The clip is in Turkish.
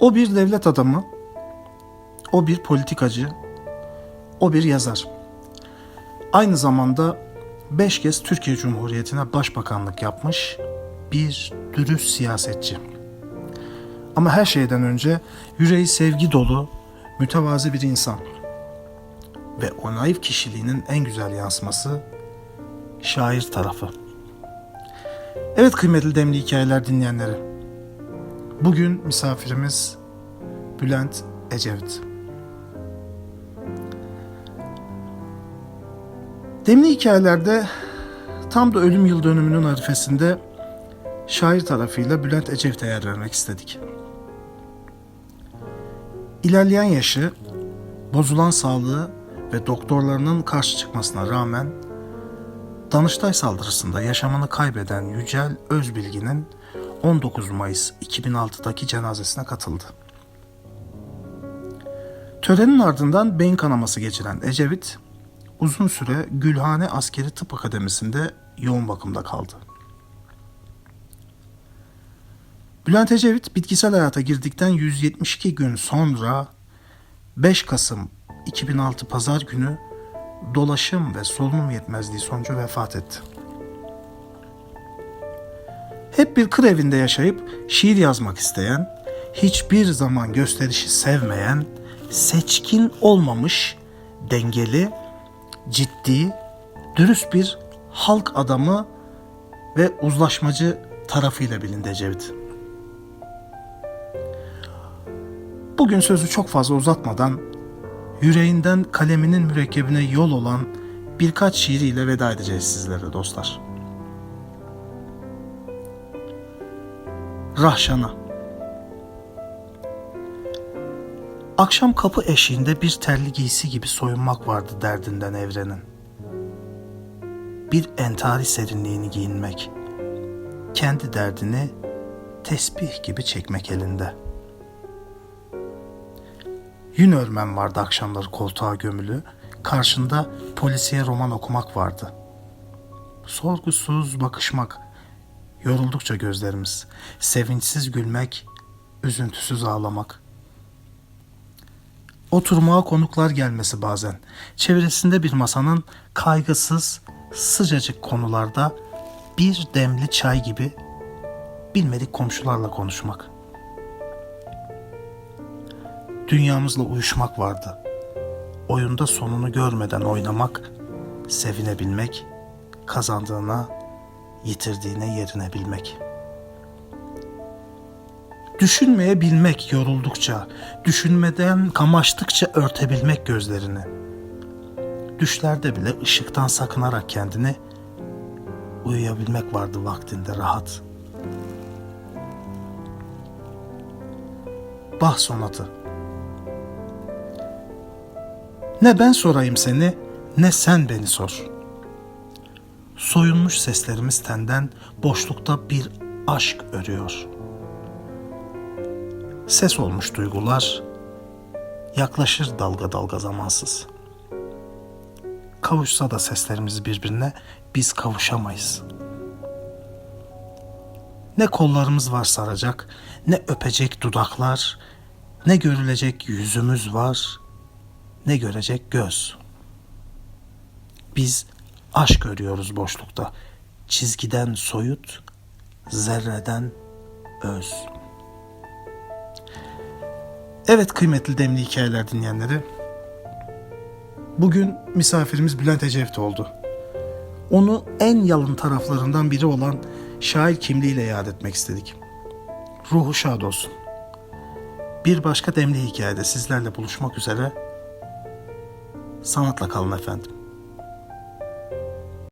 O bir devlet adamı, o bir politikacı, o bir yazar. Aynı zamanda beş kez Türkiye Cumhuriyeti'ne başbakanlık yapmış bir dürüst siyasetçi. Ama her şeyden önce yüreği sevgi dolu, mütevazi bir insan. Ve o naif kişiliğinin en güzel yansıması şair tarafı. Evet kıymetli demli hikayeler dinleyenleri. Bugün misafirimiz Bülent Ecevit. Demli hikayelerde tam da ölüm yıl dönümünün arifesinde şair tarafıyla Bülent Ecevit'e yer vermek istedik. İlerleyen yaşı, bozulan sağlığı ve doktorlarının karşı çıkmasına rağmen Danıştay saldırısında yaşamını kaybeden Yücel Özbilgi'nin 19 Mayıs 2006'daki cenazesine katıldı. Törenin ardından beyin kanaması geçiren Ecevit, uzun süre Gülhane Askeri Tıp Akademisi'nde yoğun bakımda kaldı. Bülent Ecevit bitkisel hayata girdikten 172 gün sonra 5 Kasım 2006 Pazar günü dolaşım ve solunum yetmezliği sonucu vefat etti. Hep bir kır evinde yaşayıp şiir yazmak isteyen, hiçbir zaman gösterişi sevmeyen, seçkin olmamış, dengeli, ciddi, dürüst bir halk adamı ve uzlaşmacı tarafıyla bilindi Ecevit. Bugün sözü çok fazla uzatmadan yüreğinden kaleminin mürekkebine yol olan birkaç şiiriyle veda edeceğiz sizlere dostlar. Rahşana Akşam kapı eşiğinde bir terli giysi gibi soyunmak vardı derdinden evrenin. Bir entari serinliğini giyinmek, kendi derdini tesbih gibi çekmek elinde.'' Yün örmen vardı akşamları koltuğa gömülü. Karşında polisiye roman okumak vardı. Sorgusuz bakışmak. Yoruldukça gözlerimiz. Sevinçsiz gülmek, üzüntüsüz ağlamak. Oturmaya konuklar gelmesi bazen. Çevresinde bir masanın kaygısız, sıcacık konularda bir demli çay gibi bilmedik komşularla konuşmak.'' dünyamızla uyuşmak vardı. Oyunda sonunu görmeden oynamak, sevinebilmek, kazandığına, yitirdiğine yerine bilmek. Düşünmeyebilmek yoruldukça, düşünmeden kamaştıkça örtebilmek gözlerini. Düşlerde bile ışıktan sakınarak kendini uyuyabilmek vardı vaktinde rahat. Bah sonatı ne ben sorayım seni, ne sen beni sor. Soyunmuş seslerimiz tenden boşlukta bir aşk örüyor. Ses olmuş duygular, yaklaşır dalga dalga zamansız. Kavuşsa da seslerimiz birbirine biz kavuşamayız. Ne kollarımız var saracak, ne öpecek dudaklar, ne görülecek yüzümüz var.'' ne görecek göz. Biz aşk görüyoruz boşlukta. Çizgiden soyut, zerreden öz. Evet kıymetli demli hikayeler dinleyenleri. Bugün misafirimiz Bülent Ecevit oldu. Onu en yalın taraflarından biri olan şair kimliğiyle yad etmek istedik. Ruhu şad olsun. Bir başka demli hikayede sizlerle buluşmak üzere Sanatla kalın efendim.